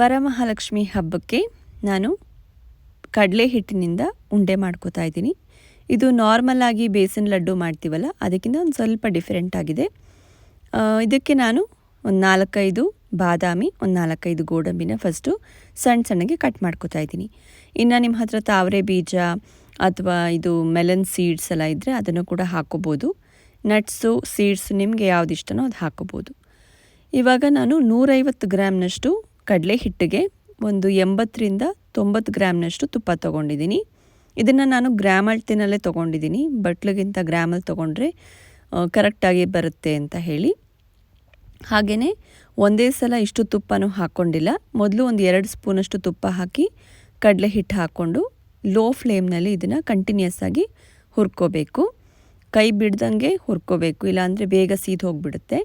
ವರಮಹಾಲಕ್ಷ್ಮಿ ಹಬ್ಬಕ್ಕೆ ನಾನು ಕಡಲೆ ಹಿಟ್ಟಿನಿಂದ ಉಂಡೆ ಮಾಡ್ಕೋತಾ ಇದ್ದೀನಿ. ಇದು ನಾರ್ಮಲ್ ಆಗಿ ಬೇಸನ್ ಲಡ್ಡು ಮಾಡ್ತೀವಲ್ಲ, ಅದಕ್ಕಿಂತ ಒಂದು ಸ್ವಲ್ಪ ಡಿಫ್ರೆಂಟ್ ಆಗಿದೆ. ಇದಕ್ಕೆ ನಾನು ಒಂದು ನಾಲ್ಕೈದು ಬಾದಾಮಿ, ಒಂದು ನಾಲ್ಕೈದು ಗೋಡಂಬಿನ ಫಸ್ಟು ಸಣ್ಣ ಸಣ್ಣಗೆ ಕಟ್ ಮಾಡ್ಕೋತಾ ಇದ್ದೀನಿ. ಇನ್ನು ನಿಮ್ಮ ಹತ್ರ ತಾವರೆ ಬೀಜ ಅಥವಾ ಇದು ಮೆಲನ್ ಸೀಡ್ಸ್ ಎಲ್ಲ ಇದ್ದರೆ ಅದನ್ನು ಕೂಡ ಹಾಕೋಬೋದು. ನಟ್ಸು ಸೀಡ್ಸ್ ನಿಮಗೆ ಯಾವ್ದು ಇಷ್ಟನೋ ಅದು ಹಾಕೋಬೋದು. ಇವಾಗ ನಾನು ನೂರೈವತ್ತು ಗ್ರಾಮ್ನಷ್ಟು ಕಡಲೆ ಹಿಟ್ಟಿಗೆ ಒಂದು ಎಂಬತ್ತರಿಂದ ತೊಂಬತ್ತು ಗ್ರಾಮ್ನಷ್ಟು ತುಪ್ಪ ತೊಗೊಂಡಿದ್ದೀನಿ. ಇದನ್ನು ನಾನು ಗ್ರಾಮ್ ಅಳ್ತಿನಲ್ಲೇ ತೊಗೊಂಡಿದ್ದೀನಿ. ಬಟ್ಲಿಗಿಂತ ಗ್ರಾಮಲ್ಲಿ ತೊಗೊಂಡ್ರೆ ಕರೆಕ್ಟಾಗಿ ಬರುತ್ತೆ ಅಂತ ಹೇಳಿ. ಹಾಗೆಯೇ ಒಂದೇ ಸಲ ಇಷ್ಟು ತುಪ್ಪನೂ ಹಾಕ್ಕೊಂಡಿಲ್ಲ ಮೊದಲು ಒಂದು ಎರಡು ಸ್ಪೂನಷ್ಟು ತುಪ್ಪ ಹಾಕಿ ಕಡಲೆ ಹಿಟ್ಟು ಹಾಕ್ಕೊಂಡು ಲೋ ಫ್ಲೇಮ್ನಲ್ಲಿ ಇದನ್ನು ಕಂಟಿನ್ಯೂಸ್ ಆಗಿ ಹುರ್ಕೋಬೇಕು. ಕೈ ಬಿಡ್ದಂಗೆ ಹುರ್ಕೋಬೇಕು. ಇಲ್ಲಾಂದರೆ ಬೇಗ ಸೀದ್ ಹೋಗಿಬಿಡುತ್ತೆ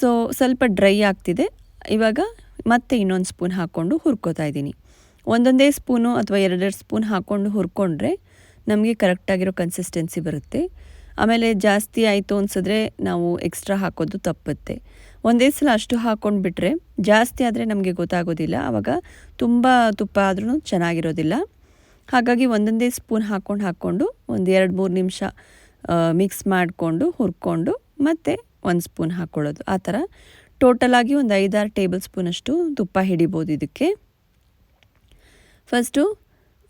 ಸೊ ಸ್ವಲ್ಪ ಡ್ರೈ ಆಗ್ತಿದೆ. ಇವಾಗ ಮತ್ತೆ ಇನ್ನೊಂದು ಸ್ಪೂನ್ ಹಾಕ್ಕೊಂಡು ಹುರ್ಕೋತಾ ಇದ್ದೀನಿ. ಒಂದೊಂದೇ ಸ್ಪೂನು ಅಥವಾ ಎರಡೆರಡು ಸ್ಪೂನ್ ಹಾಕ್ಕೊಂಡು ಹುರ್ಕೊಂಡ್ರೆ ನಮಗೆ ಕರೆಕ್ಟಾಗಿರೋ ಕನ್ಸಿಸ್ಟೆನ್ಸಿ ಬರುತ್ತೆ. ಆಮೇಲೆ ಜಾಸ್ತಿ ಆಯಿತು ಅನ್ಸಿದ್ರೆ ನಾವು ಎಕ್ಸ್ಟ್ರಾ ಹಾಕೋದು ತಪ್ಪುತ್ತೆ. ಒಂದೇ ಸಲ ಅಷ್ಟು ಹಾಕ್ಕೊಂಡು ಬಿಟ್ಟರೆ ಜಾಸ್ತಿ ಆದರೆ ನಮಗೆ ಗೊತ್ತಾಗೋದಿಲ್ಲ. ಆವಾಗ ತುಂಬ ತುಪ್ಪ ಆದ್ರೂ ಚೆನ್ನಾಗಿರೋದಿಲ್ಲ. ಹಾಗಾಗಿ ಒಂದೊಂದೇ ಸ್ಪೂನ್ ಹಾಕ್ಕೊಂಡು ಹಾಕ್ಕೊಂಡು ಒಂದು ಎರಡು ಮೂರು ನಿಮಿಷ ಮಿಕ್ಸ್ ಮಾಡಿಕೊಂಡು ಹುರ್ಕೊಂಡು ಮತ್ತೆ ಒಂದು ಸ್ಪೂನ್ ಹಾಕ್ಕೊಳ್ಳೋದು ಆ ಥರ ಟೋಟಲಾಗಿ ಒಂದು ಐದಾರು ಟೇಬಲ್ ಸ್ಪೂನಷ್ಟು ತುಪ್ಪ ಹಿಡಿಬೋದು ಇದಕ್ಕೆ. ಫಸ್ಟು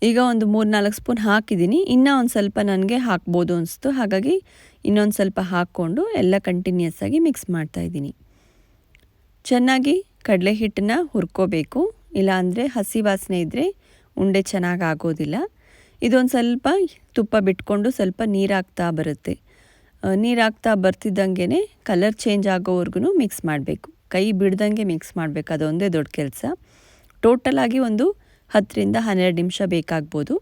ಈಗ ಒಂದು ಮೂರು ನಾಲ್ಕು ಸ್ಪೂನ್ ಹಾಕಿದ್ದೀನಿ. ಇನ್ನೂ ಒಂದು ಸ್ವಲ್ಪ ನನಗೆ ಹಾಕ್ಬೋದು ಅನಿಸ್ತು. ಹಾಗಾಗಿ ಇನ್ನೊಂದು ಸ್ವಲ್ಪ ಹಾಕ್ಕೊಂಡು ಎಲ್ಲ ಕಂಟಿನ್ಯೂಸ್ ಆಗಿ ಮಿಕ್ಸ್ ಮಾಡ್ತಾಯಿದ್ದೀನಿ ಚೆನ್ನಾಗಿ ಕಡಲೆ ಹಿಟ್ಟನ್ನ ಹುರ್ಕೋಬೇಕು. ಇಲ್ಲಾಂದರೆ ಹಸಿ ವಾಸನೆ ಇದ್ದರೆ ಉಂಡೆ ಚೆನ್ನಾಗಿ ಆಗೋದಿಲ್ಲ. ಇದೊಂದು ಸ್ವಲ್ಪ ತುಪ್ಪ ಬಿಟ್ಕೊಂಡು ಸ್ವಲ್ಪ ನೀರಾಗ್ತಾ ಬರುತ್ತೆ. ನೀರಾಗ್ತಾ ಬರ್ತಿದ್ದಂಗೆ ಕಲರ್ ಚೇಂಜ್ ಆಗೋವರೆಗೂ ಮಿಕ್ಸ್ ಮಾಡಬೇಕು. ಕೈ ಬಿಡ್ದಂಗೆ ಮಿಕ್ಸ್ ಮಾಡಬೇಕು ಅದೊಂದೇ ದೊಡ್ಡ ಕೆಲಸ. ಟೋಟಲಾಗಿ ಒಂದು ಹತ್ತರಿಂದ ಹನ್ನೆರಡು ನಿಮಿಷ ಬೇಕಾಗ್ಬೋದು.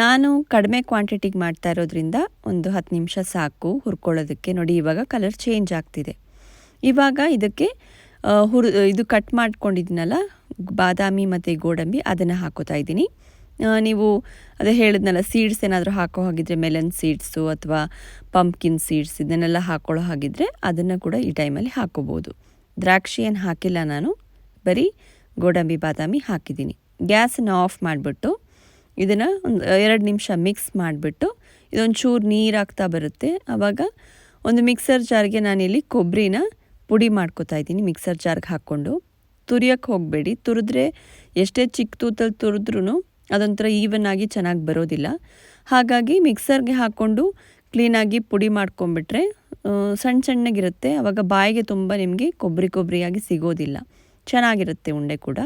ನಾನು ಕಡಿಮೆ ಕ್ವಾಂಟಿಟಿಗೆ ಮಾಡ್ತಾ ಇರೋದ್ರಿಂದ ಒಂದು ಹತ್ತು ನಿಮಿಷ ಸಾಕು ಹುರ್ಕೊಳ್ಳೋದಕ್ಕೆ. ನೋಡಿ, ಇವಾಗ ಕಲರ್ ಚೇಂಜ್ ಆಗ್ತಿದೆ. ಇವಾಗ ಇದಕ್ಕೆ ಹುರ್ ಇದು ಕಟ್ ಮಾಡ್ಕೊಂಡಿದ್ದೀನಲ್ಲ ಬಾದಾಮಿ ಮತ್ತು ಗೋಡಂಬಿ, ಅದನ್ನು ಹಾಕೋತಾ ಇದ್ದೀನಿ. ನೀವು ಅದೇ ಹೇಳಿದ್ನಲ್ಲ ಸೀಡ್ಸ್ ಏನಾದರೂ ಹಾಕೋ ಹಾಗಿದ್ರೆ ಮೆಲನ್ ಸೀಡ್ಸು ಅಥವಾ ಪಂಪ್ಕಿನ್ ಸೀಡ್ಸ್ ಇದನ್ನೆಲ್ಲ ಹಾಕೊಳ್ಳೋ ಹಾಗಿದ್ರೆ ಅದನ್ನು ಕೂಡ ಈ ಟೈಮಲ್ಲಿ ಹಾಕೋಬೋದು. ದ್ರಾಕ್ಷಿ ಏನು ಹಾಕಿಲ್ಲ ನಾನು, ಬರೀ ಗೋಡಂಬಿ, ಬಾದಾಮಿ ಹಾಕಿದ್ದೀನಿ. ಗ್ಯಾಸನ್ನು ಆಫ್ ಮಾಡಿಬಿಟ್ಟು ಇದನ್ನು ಒಂದು ಎರಡು ನಿಮಿಷ ಮಿಕ್ಸ್ ಮಾಡಿಬಿಟ್ಟು ಇದೊಂದು ಚೂರು ನೀರಾಗ್ತಾ ಬರುತ್ತೆ. ಆವಾಗ ಒಂದು ಮಿಕ್ಸರ್ ಜಾರ್ಗೆ ನಾನಿಲ್ಲಿ ಕೊಬ್ಬರಿನ ಪುಡಿ ಮಾಡ್ಕೊತಾ ಇದ್ದೀನಿ ಮಿಕ್ಸರ್ ಜಾರ್ಗೆ ಹಾಕ್ಕೊಂಡು. ತುರಿಯೋಕ್ಕೆ ಹೋಗಬೇಡಿ. ತುರಿದ್ರೆ ಎಷ್ಟೇ ಚಿಕ್ಕ ತೂತಲ್ಲಿ ತುರಿದ್ರೂ ಅದೊಂಥರ ಈವನ್ ಆಗಿ ಚೆನ್ನಾಗಿ ಬರೋದಿಲ್ಲ. ಹಾಗಾಗಿ ಮಿಕ್ಸರ್ಗೆ ಹಾಕ್ಕೊಂಡು ಕ್ಲೀನಾಗಿ ಪುಡಿ ಮಾಡ್ಕೊಂಬಿಟ್ರೆ ಸಣ್ಣ ಸಣ್ಣಗಿರುತ್ತೆ. ಆವಾಗ ಬಾಯಿಗೆ ತುಂಬ ನಿಮಗೆ ಕೊಬ್ಬರಿ ಕೊಬ್ಬರಿಯಾಗಿ ಸಿಗೋದಿಲ್ಲ. ಚೆನ್ನಾಗಿರುತ್ತೆ ಉಂಡೆ ಕೂಡ.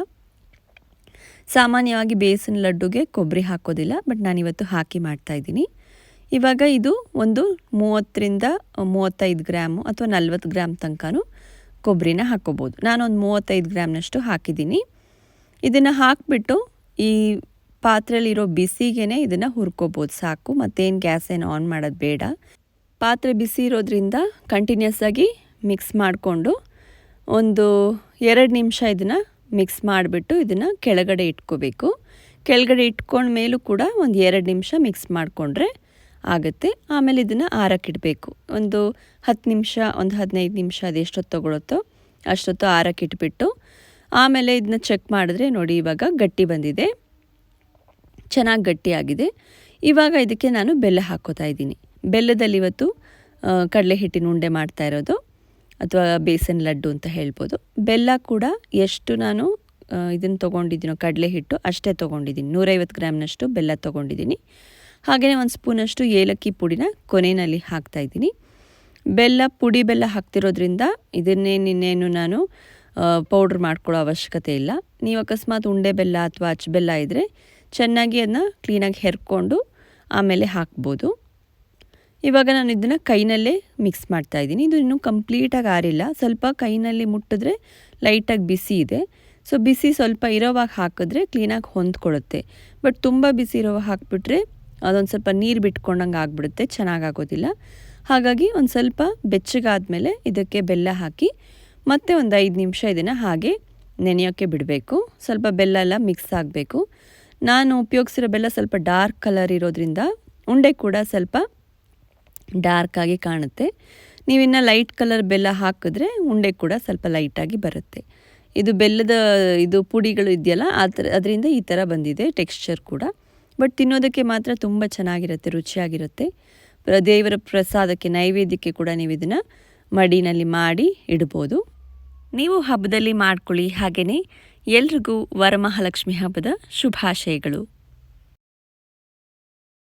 ಸಾಮಾನ್ಯವಾಗಿ ಬೇಸನ್ ಲಡ್ಡುಗೆ ಕೊಬ್ಬರಿ ಹಾಕೋದಿಲ್ಲ, ಬಟ್ ನಾನಿವತ್ತು ಹಾಕಿ ಮಾಡ್ತಾಯಿದ್ದೀನಿ ಇವಾಗ ಇದು ಒಂದು ಮೂವತ್ತರಿಂದ ಮೂವತ್ತೈದು ಗ್ರಾಮು ಅಥವಾ ನಲ್ವತ್ತು ಗ್ರಾಮ್ ತನಕನೂ ಕೊಬ್ಬರಿನ ಹಾಕ್ಕೋಬೋದು ನಾನೊಂದು ಮೂವತ್ತೈದು ಗ್ರಾಮ್ನಷ್ಟು ಹಾಕಿದ್ದೀನಿ. ಇದನ್ನು ಹಾಕಿಬಿಟ್ಟು ಈ ಪಾತ್ರೆಯಲ್ಲಿರೋ ಬಿಸಿಗೆನೆ ಇದನ್ನು ಹುರ್ಕೋಬೋದು. ಸಾಕು, ಮತ್ತೇನು ಗ್ಯಾಸ್ ಏನು ಆನ್ ಮಾಡೋದು ಬೇಡ. ಪಾತ್ರೆ ಬಿಸಿ ಇರೋದ್ರಿಂದ ಕಂಟಿನ್ಯೂಸ್ ಆಗಿ ಮಿಕ್ಸ್ ಮಾಡಿಕೊಂಡು ಒಂದು ಎರಡು ನಿಮಿಷ ಇದನ್ನು ಮಿಕ್ಸ್ ಮಾಡಿಬಿಟ್ಟು ಇದನ್ನು ಕೆಳಗಡೆ ಇಟ್ಕೋಬೇಕು. ಕೆಳಗಡೆ ಇಟ್ಕೊಂಡ ಮೇಲೂ ಕೂಡ ಒಂದು ಎರಡು ನಿಮಿಷ ಮಿಕ್ಸ್ ಮಾಡಿಕೊಂಡ್ರೆ ಆಗುತ್ತೆ. ಆಮೇಲೆ ಇದನ್ನು ಆರಕ್ಕಿಡಬೇಕು ಒಂದು ಹತ್ತು ನಿಮಿಷ, ಒಂದು ಹದಿನೈದು ನಿಮಿಷ ಅದೆಷ್ಟೊತ್ತು ತೊಗೊಳುತ್ತೋ ಅಷ್ಟೊತ್ತು ಆರಕ್ಕಿಟ್ಬಿಟ್ಟು ಆಮೇಲೆ ಇದನ್ನ ಚೆಕ್ ಮಾಡಿದ್ರೆ ನೋಡಿ ಇವಾಗ ಗಟ್ಟಿ ಬಂದಿದೆ. ಚೆನ್ನಾಗಿ ಗಟ್ಟಿಯಾಗಿದೆ. ಇವಾಗ ಇದಕ್ಕೆ ನಾನು ಬೆಲ್ಲ ಹಾಕೋತಾ ಇದ್ದೀನಿ. ಬೆಲ್ಲದಲ್ಲಿ ಇವತ್ತು ಕಡಲೆ ಹಿಟ್ಟಿನ ಉಂಡೆ ಮಾಡ್ತಾ ಇರೋದು, ಅಥವಾ ಬೇಸನ್ ಲಡ್ಡು ಅಂತ ಹೇಳ್ಬೋದು. ಬೆಲ್ಲ ಕೂಡ ಎಷ್ಟು ನಾನು ಇದನ್ನು ತೊಗೊಂಡಿದ್ದೀನೋ ಕಡಲೆ ಹಿಟ್ಟು ಅಷ್ಟೇ ತೊಗೊಂಡಿದ್ದೀನಿ. ನೂರೈವತ್ತು ಗ್ರಾಮ್ನಷ್ಟು ಬೆಲ್ಲ ತೊಗೊಂಡಿದ್ದೀನಿ. ಹಾಗೆಯೇ ಒಂದು ಸ್ಪೂನಷ್ಟು ಏಲಕ್ಕಿ ಪುಡಿನ ಕೊನೆಯಲ್ಲಿ ಹಾಕ್ತಾ ಇದ್ದೀನಿ. ಬೆಲ್ಲ, ಪುಡಿ ಬೆಲ್ಲ ಹಾಕ್ತಿರೋದ್ರಿಂದ ಇದನ್ನೇ ನಿನ್ನೇನು ನಾನು ಪೌಡ್ರ್ ಮಾಡ್ಕೊಳ್ಳೋ ಅವಶ್ಯಕತೆ ಇಲ್ಲ. ನೀವು ಅಕಸ್ಮಾತ್ ಉಂಡೆ ಬೆಲ್ಲ ಅಥವಾ ಅಚ್ಚ ಬೆಲ್ಲ ಇದ್ದರೆ ಚೆನ್ನಾಗಿ ಅದನ್ನ ಕ್ಲೀನಾಗಿ ಹೆರ್ಕೊಂಡು ಆಮೇಲೆ ಹಾಕ್ಬೋದು. ಇವಾಗ ನಾನು ಇದನ್ನು ಕೈನಲ್ಲೇ ಮಿಕ್ಸ್ ಮಾಡ್ತಾ ಇದ್ದೀನಿ. ಇದು ಇನ್ನೂ ಕಂಪ್ಲೀಟಾಗಿ ಆರಿಲ್ಲ. ಸ್ವಲ್ಪ ಕೈನಲ್ಲಿ ಮುಟ್ಟಿದ್ರೆ ಲೈಟಾಗಿ ಬಿಸಿ ಇದೆ. ಸೊ ಬಿಸಿ ಸ್ವಲ್ಪ ಇರೋವಾಗ ಹಾಕಿದ್ರೆ ಕ್ಲೀನಾಗಿ ಹೊಂದ್ಕೊಳ್ಳುತ್ತೆ. ಬಟ್ ತುಂಬ ಬಿಸಿ ಇರೋವಾಗ ಹಾಕಿಬಿಟ್ರೆ ಅದೊಂದು ಸ್ವಲ್ಪ ನೀರು ಬಿಟ್ಕೊಂಡಂಗೆ ಆಗ್ಬಿಡುತ್ತೆ. ಚೆನ್ನಾಗಾಗೋದಿಲ್ಲ. ಹಾಗಾಗಿ ಒಂದು ಸ್ವಲ್ಪ ಬೆಚ್ಚಗಾದ್ಮೇಲೆ ಇದಕ್ಕೆ ಬೆಲ್ಲ ಹಾಕಿ ಮತ್ತೆ ಒಂದು ಐದು ನಿಮಿಷ ಇದನ್ನು ಹಾಗೆ ನೆನೆಯೋಕ್ಕೆ ಬಿಡಬೇಕು. ಸ್ವಲ್ಪ ಬೆಲ್ಲ ಎಲ್ಲ ಮಿಕ್ಸ್ ಆಗಬೇಕು. ನಾನು ಉಪಯೋಗಿಸಿರೋ ಬೆಲ್ಲ ಸ್ವಲ್ಪ ಡಾರ್ಕ್ ಕಲರ್ ಇರೋದ್ರಿಂದ ಉಂಡೆ ಕೂಡ ಸ್ವಲ್ಪ ಡಾರ್ಕ್ ಆಗಿ ಕಾಣುತ್ತೆ. ನೀವಿನ್ನು ಲೈಟ್ ಕಲರ್ ಬೆಲ್ಲ ಹಾಕಿದ್ರೆ ಉಂಡೆ ಕೂಡ ಸ್ವಲ್ಪ ಲೈಟಾಗಿ ಬರುತ್ತೆ. ಇದು ಬೆಲ್ಲದ ಇದು ಪುಡಿಗಳು ಇದೆಯಲ್ಲ ಆ ಥರ ಅದರಿಂದ ಈ ಥರ ಬಂದಿದೆ ಟೆಕ್ಸ್ಚರ್ ಕೂಡ. ಬಟ್ ತಿನ್ನೋದಕ್ಕೆ ಮಾತ್ರ ತುಂಬ ಚೆನ್ನಾಗಿರುತ್ತೆ, ರುಚಿಯಾಗಿರುತ್ತೆ. ದೇವರ ಪ್ರಸಾದಕ್ಕೆ, ನೈವೇದ್ಯಕ್ಕೆ ಕೂಡ ನೀವು ಇದನ್ನು ಮಡಿನಲ್ಲಿ ಮಾಡಿ ಇಡ್ಬೋದು. ನೀವು ಹಬ್ಬದಲ್ಲಿ ಮಾಡ್ಕೊಳ್ಳಿ ಹಾಗೆಯೇ ಎಲ್ರಿಗೂ ವರಮಹಾಲಕ್ಷ್ಮಿ ಹಬ್ಬದ ಶುಭಾಶಯಗಳು.